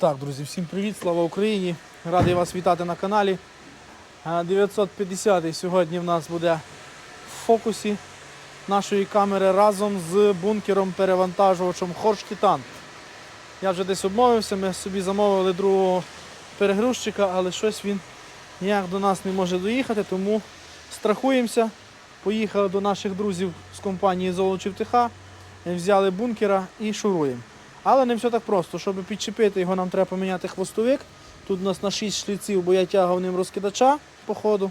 Так, друзі, всім привіт, слава Україні! Радий вас вітати на каналі. Е, 950 сьогодні в нас буде в фокусі нашої камери разом з бункером перевантажувачем Хорш Титан. Я вже десь обмовився, ми собі замовили другого перегрузчика, але щось він ніяк до нас не може доїхати, тому страхуємося. Поїхали до наших друзів з компанії Золочів ТХ, взяли бункера і шуруємо. Але не все так просто. Щоб підчепити його, нам треба поміняти хвостовик. Тут у нас на 6 шліців, бо я тягав ним розкидача по ходу.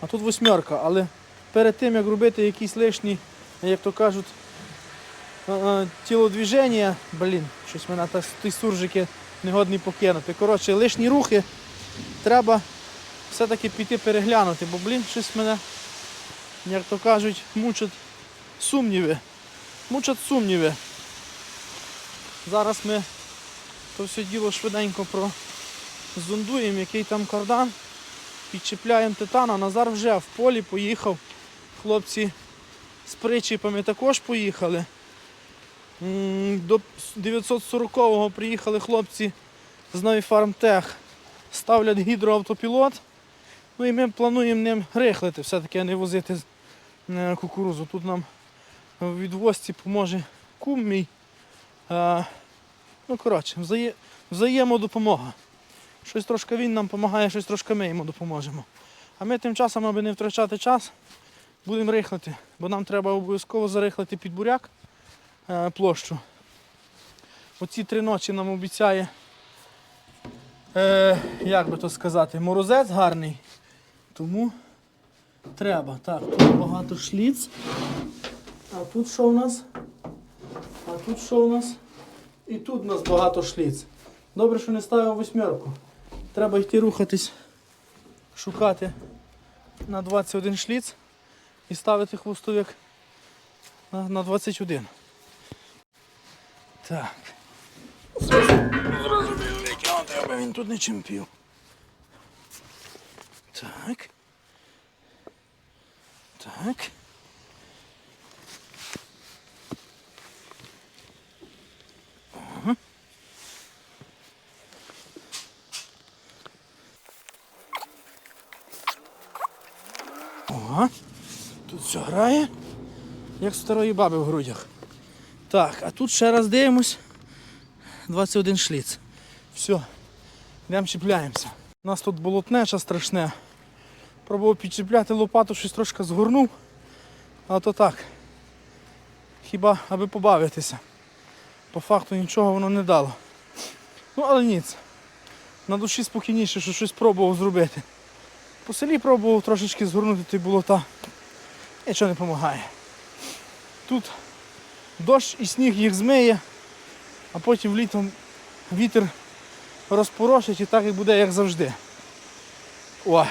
А тут восьмерка. Але перед тим, як робити якісь лишні, як то кажуть, е, е, тілодвіження, блін, щось мене так ті суржики негодні покинути. Коротше, лишні рухи треба все-таки піти переглянути, бо, блін, щось мене, як то кажуть, мучать сумніви. Мучать сумніви. Зараз ми то все діло швиденько прозондуємо, який там кардан. Підчіпляємо титана. Назар вже в полі поїхав. Хлопці з причіпами також поїхали. До 940-го приїхали хлопці з Нові Фармтех. Ставлять гідроавтопілот. Ну і ми плануємо ним рихлити, все-таки а не возити е, кукурузу. Тут нам в відвозці поможе кум мій. Е, ну, коротше, взає... взаємодопомога. Щось трошки він нам допомагає, щось трошки ми йому допоможемо. А ми тим часом, аби не втрачати час, будемо рихлити, бо нам треба обов'язково зарихлити під буряк е, площу. Оці три ночі нам обіцяє, е, як би то сказати, морозець гарний. Тому треба. Так, тут багато шліц. А тут що у нас? А тут що у нас? І тут у нас багато шліц. Добре, що не ставив восьмерку. Треба йти рухатись, шукати на 21 шліц і ставити хвостовик на, на 21. Так. Зрозумів, витягнути, аби він тут не чемпів. Так. Так. Грає, як старої баби в грудях. Так, а тут ще раз дивимось. 21 шліц. Все. Йдемо чіпляємося. У нас тут болотнеча страшне. Пробував підчіпляти лопату, щось трошки згорнув. А то так. Хіба аби побавитися. По факту нічого воно не дало. Ну, але ніц. На душі спокійніше, що щось пробував зробити. По селі пробував трошечки згорнути ті болота. Нічого не допомагає. Тут дощ і сніг їх змиє, а потім літом вітер розпорошить і так і буде, як завжди. Ой.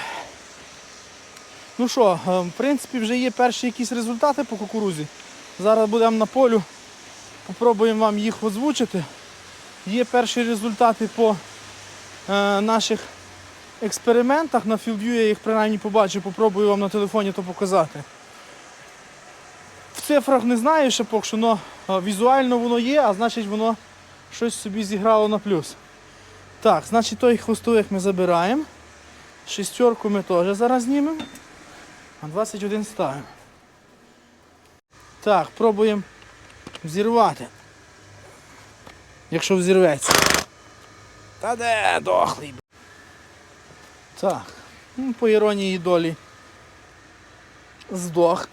Ну що, е, в принципі, вже є перші якісь результати по кукурузі. Зараз будемо на полю, попробуємо вам їх озвучити. Є перші результати по е, наших експериментах на філдв'ю, я їх принаймні побачив, попробую вам на телефоні то показати. Цифрах не знаю ще поки що, але візуально воно є, а значить воно щось собі зіграло на плюс. Так, значить той хвостовик ми забираємо. Шестерку ми теж зараз знімемо. А 21 ставимо. Так, пробуємо взірвати. Якщо взірветься. Та де дохлий. Так, ну, по іронії долі здох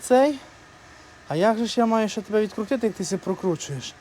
цей. А як же ж я маю ще тебе відкрутити, як ти себе прокручуєш?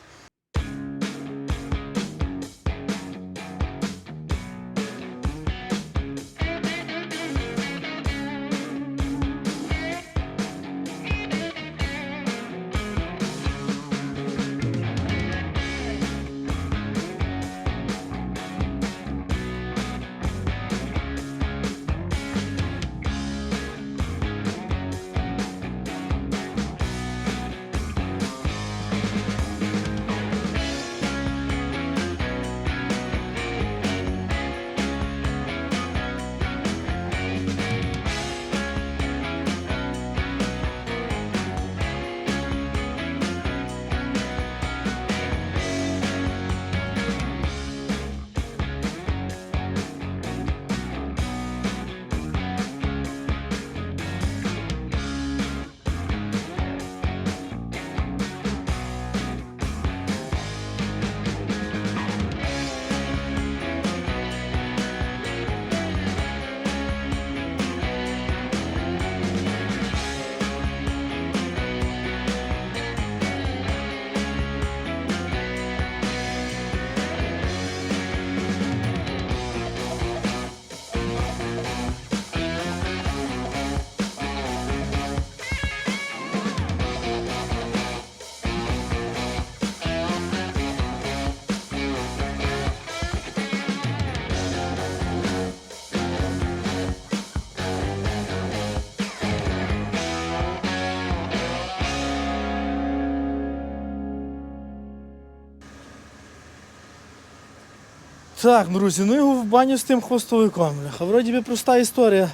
Так, друзі, ну його в баню з тим хвостовиком. бляха. Вроді би проста історія.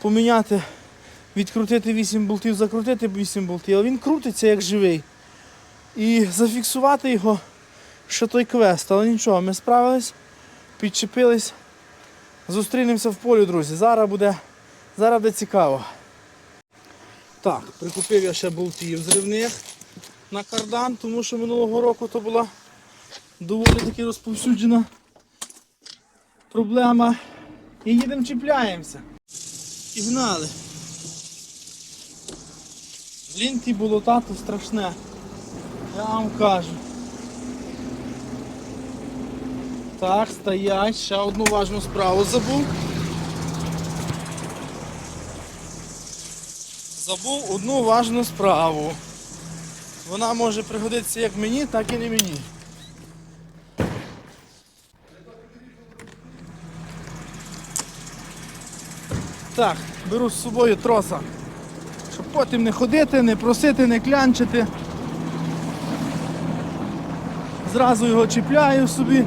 Поміняти, відкрутити 8 болтів, закрутити 8 болтів, але він крутиться як живий. І зафіксувати його ще той квест. Але нічого, ми справились, підчепились. Зустрінемося в полі, друзі. Зараз буде, зараз буде цікаво. Так, прикупив я ще болтів зривних на кардан, тому що минулого року то була доволі таки розповсюджена проблема. І їдемо чіпляємося. І гнали. Блін, ті болота то страшне. Я вам кажу. Так, стоять, ще одну важну справу забув. Забув одну важну справу. Вона може пригодитися як мені, так і не мені. Так, беру з собою троса, щоб потім не ходити, не просити, не клянчити. Зразу його чіпляю собі.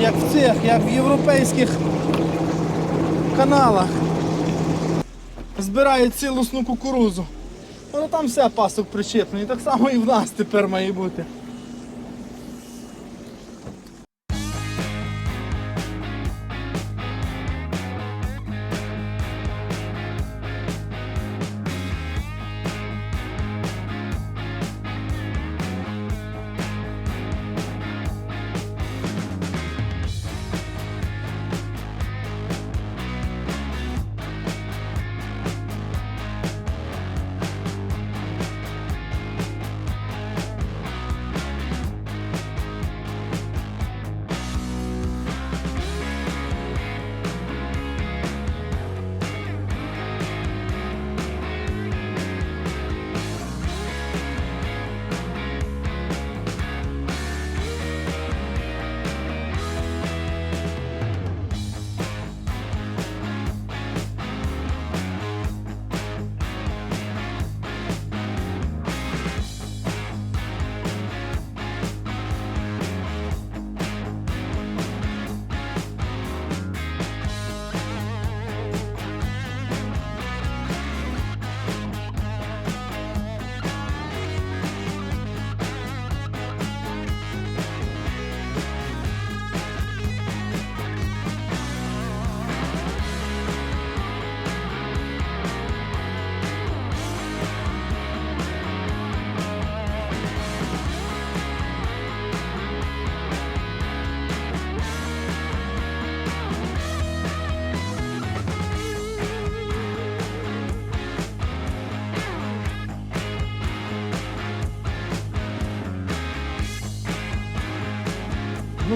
Як в цих, як в європейських каналах. Збирають цілісну кукурузу. Ну там все пасок причеплений, так само і в нас тепер має бути.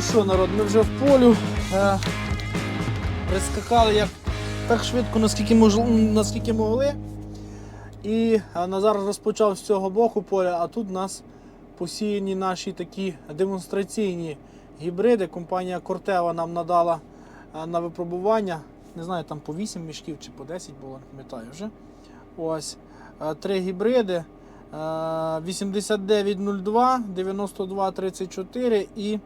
Ну що, народ, ми вже в полю. Е, прискакали як так швидко, наскільки, мож... наскільки могли. І е, Назар розпочав з цього боку поля, а тут у нас посіяні наші такі демонстраційні гібриди. Компанія Кортева нам надала е, на випробування. Не знаю, там по 8 мішків чи по 10 було, не пам'ятаю вже. Ось. Е, Три гібриди. Е, 8902, 9234 і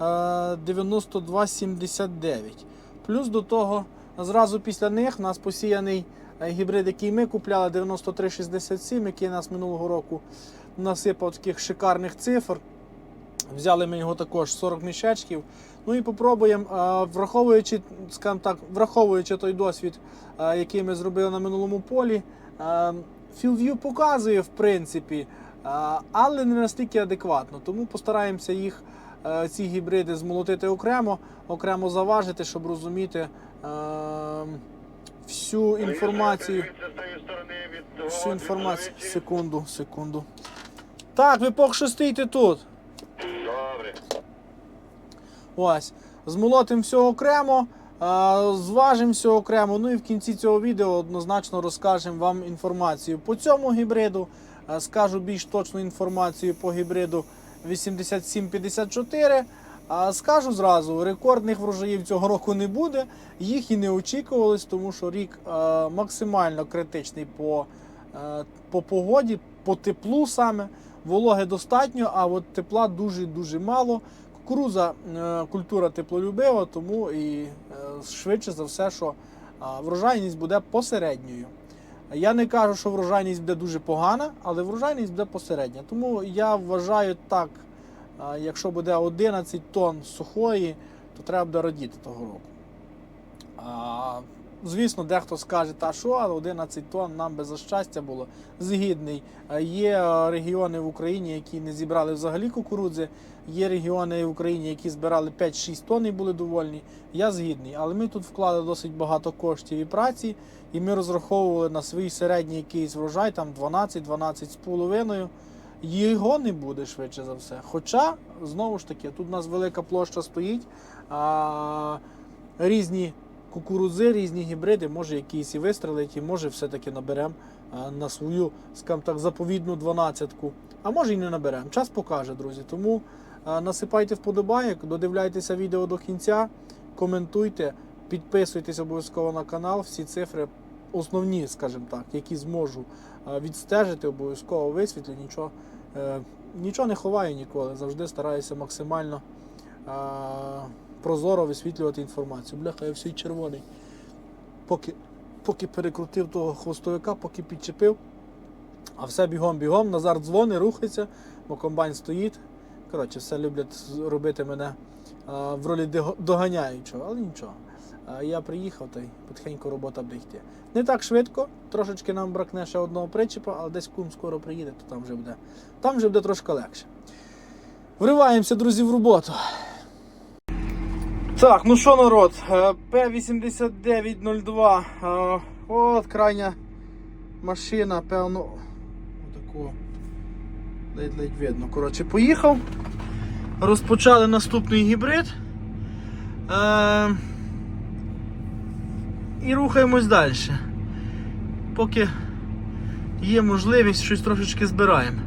9279. Плюс до того, зразу після них у нас посіяний е, гібрид, який ми купляли 9367, який нас минулого року насипав таких шикарних цифр. Взяли ми його також 40 мішечків. Ну і попробуємо, е, враховуючи, скажімо так, враховуючи той досвід, е, який ми зробили на минулому полі. е, FieldView показує, в принципі, е, але не настільки адекватно. Тому постараємося їх, е, ці гібриди, змолотити окремо, окремо заважити, щоб розуміти е, всю інформацію. Всю інформацію. Секунду, секунду. Так, ви поки що стійте тут. Добре. Ось. Змолотимо все окремо, е, зважимо все окремо. Ну і в кінці цього відео однозначно розкажемо вам інформацію по цьому гібриду. Е, Скажу більш точну інформацію по гібриду 8754. А скажу зразу, рекордних врожаїв цього року не буде. Їх і не очікувалось, тому що рік е, максимально критичний по, е, по погоді, по теплу саме. Вологи достатньо, а от тепла дуже-дуже мало. Кукуруза е, культура теплолюбива, тому і швидше за все, що врожайність буде посередньою. Я не кажу, що врожайність буде дуже погана, але врожайність буде посередня. Тому я вважаю так, якщо буде 11 тонн сухої, то треба буде радіти того року. А, звісно, дехто скаже, та що, але 11 тонн нам би за щастя було згідний. Є регіони в Україні, які не зібрали взагалі кукурудзи. Є регіони в Україні, які збирали 5-6 тонн і були довольні. Я згідний, але ми тут вклали досить багато коштів і праці, і ми розраховували на свій середній якийсь врожай, там 12-12 з половиною. Його не буде швидше за все. Хоча, знову ж таки, тут у нас велика площа стоїть, а, різні кукурудзи, різні гібриди, може якісь і вистрелить, і може все-таки наберемо на свою, скажімо так, заповідну дванадцятку. А може і не наберемо. Час покаже, друзі. Тому насипайте вподобайок, додивляйтеся відео до кінця, коментуйте, підписуйтесь обов'язково на канал. Всі цифри основні, скажімо так, які зможу відстежити, обов'язково висвітлю. Нічого, е, нічого не ховаю ніколи. Завжди стараюся максимально прозоро висвітлювати інформацію. Бляха, я всій червоний. Поки, поки перекрутив того хвостовика, поки підчепив. А все бігом-бігом, Назар дзвонить, рухається, бо комбайн стоїть. Коротше, все люблять робити мене а, в ролі доганяючого, але нічого. А, я приїхав та й потихеньку робота буде йти. Не так швидко, трошечки нам бракне ще одного причепа, але десь кум скоро приїде, то там вже буде, там вже буде трошки легше. Вриваємося, друзі, в роботу. Так, ну що, народ, е, П-8902. е, От крайня машина, певно. Отако. Ледь-ледь видно. Коротше, поїхав. Розпочали наступний гібрид. Е, і рухаємось далі. Поки є можливість, щось трошечки збираємо.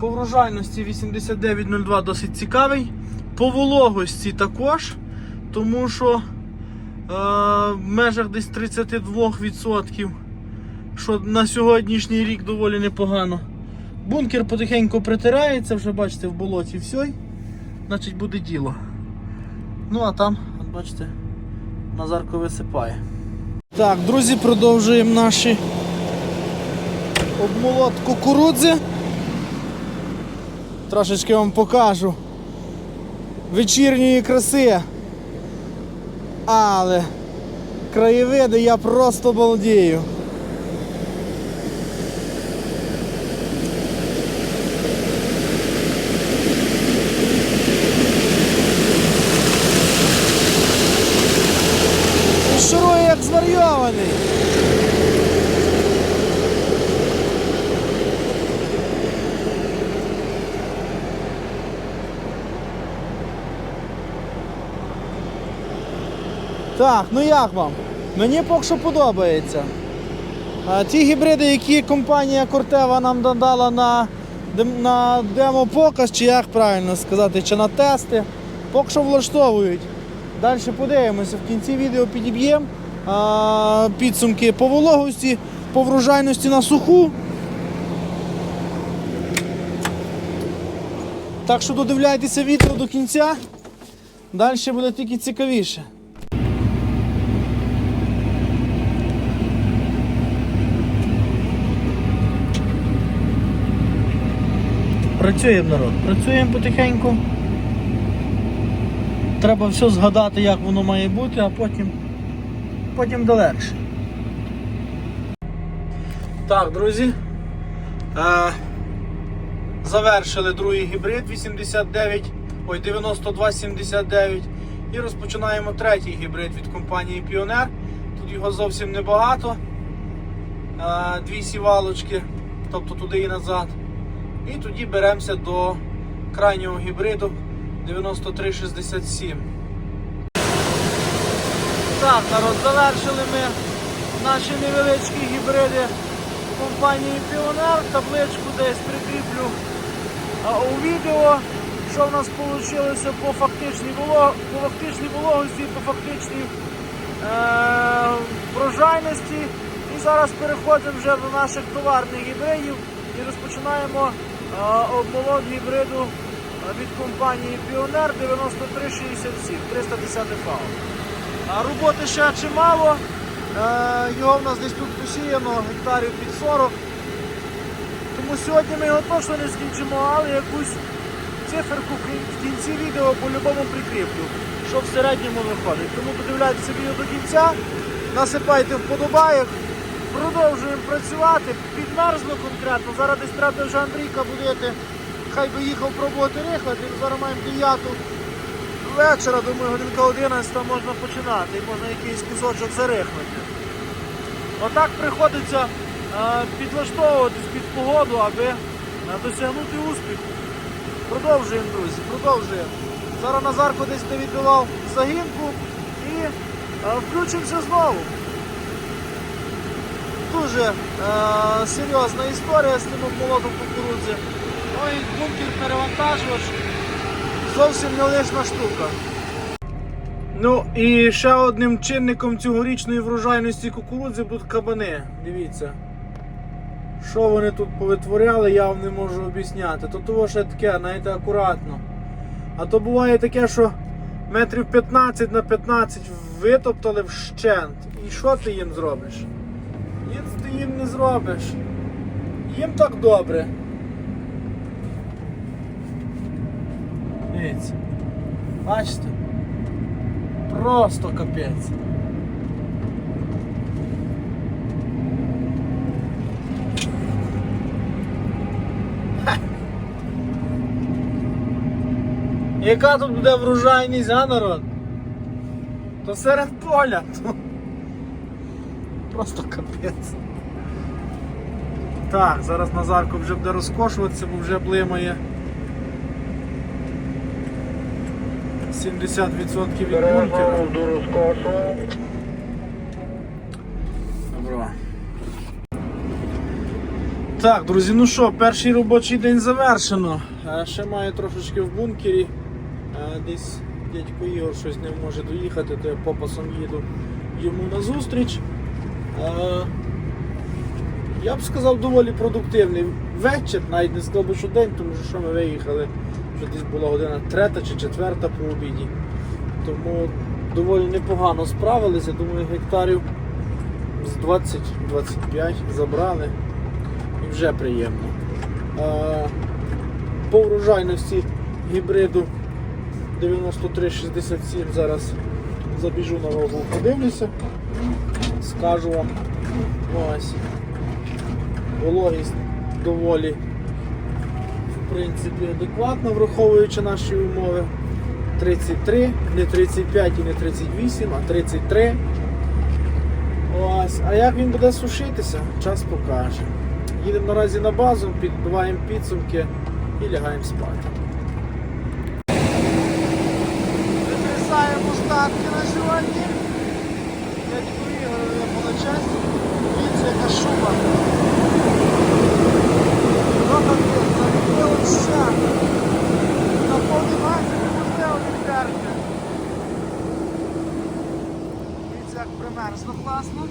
По врожайності 8902 досить цікавий. По вологості також, тому що е, в межах десь 32%, що на сьогоднішній рік доволі непогано. Бункер потихеньку притирається, вже бачите, в болоті все. Значить буде діло. Ну а там, от бачите, Назарко висипає. Так, друзі, продовжуємо наші обмолот кукурудзи. Трошечки вам покажу вечірньої краси. Але краєвиди я просто балдію. І Шурує як зварйований. Так, ну як вам? Мені поки що подобається. А, ті гібриди, які компанія Кортева нам додала на, на демо-показ, чи як правильно сказати, чи на тести, поки що влаштовують. Далі подивимося, в кінці відео підіб'ємо підсумки по вологості, по врожайності на суху. Так що додивляйтеся відео до кінця. Далі буде тільки цікавіше. Працюємо народ, працюємо потихеньку. Треба все згадати, як воно має бути, а потім, потім легше. Так, друзі. Е, завершили другий гібрид 89, ой, 9279 і розпочинаємо третій гібрид від компанії Pioneer. Тут його зовсім небагато. Е, дві сівалочки, тобто туди і назад. І тоді беремося до крайнього гібриду 9367. Народ, завершили ми наші невеличкі гібриди компанії Pioneer. Табличку десь прикріплю у відео, що в нас вийшло по фактичній фактичній вологості, по фактичній е- врожайності. І зараз переходимо вже до наших товарних гібридів і розпочинаємо обмолот гібриду е, від компанії Pioneer 9367, 310 фау. А роботи ще чимало. Е, Його в нас десь тут посіяно гектарів під 40. Тому сьогодні ми його точно не скінчимо, але якусь циферку в кінці відео по-любому прикріплю, що в середньому виходить. Тому подивляйтеся відео до кінця, насипайте вподобайок, продовжуємо працювати, підмерзло конкретно. Зараз десь треба вже Андрійка будити, хай би їхав пробувати рихлити. Зараз маємо 9 вечора, думаю, годинка 11 можна починати і можна якийсь кусочок зарихнути. Отак приходиться е, підлаштовуватись під погоду, аби е, досягнути успіху. Продовжуємо, друзі, продовжуємо. Зараз Назарко десь не відбивав загінку і е, включимося знову. Дуже серйозна історія з тим молотом кукурудзи. Ой, бункер перевантажувач. Зовсім не лишна штука. Ну і ще одним чинником цьогорічної врожайності кукурудзи будуть кабани. Дивіться. Що вони тут повитворяли, я вам не можу об'ясняти. То того ще таке, знаєте, акуратно. А то буває таке, що метрів 15 на 15 витоптали вщент. І що ти їм зробиш? Ніц ти їм не зробиш. Їм так добре. Дивіться. Бачите? Просто капець. Яка тут буде врожайність, а народ? То серед поля. То... Просто капець. Так, зараз Назарко вже буде розкошуватися, бо вже блимає 70% від бункера. Добро. Так, друзі, ну що, перший робочий день завершено. Е, Ще маю трошечки в бункері. Е, Десь дядько Ігор щось не може доїхати, то я попасом їду йому на зустріч. Е, Я б сказав, доволі продуктивний вечір, навіть не сказав що день, тому що ми виїхали, вже десь була година третя чи четверта по обіді. Тому доволі непогано справилися, думаю, гектарів з 20-25 забрали і вже приємно. По врожайності гібриду 9367 зараз забіжу на вагу, подивлюся, скажу вам. Ось. Вологість доволі принципі адекватна, враховуючи наші умови. 33, не 35 і не 38, а 33. Ось. А як він буде сушитися, час покаже. Їдемо наразі на базу, підбиваємо підсумки і лягаємо спати. Витрясаємо остатки на сьогодні. Як примерзло класно.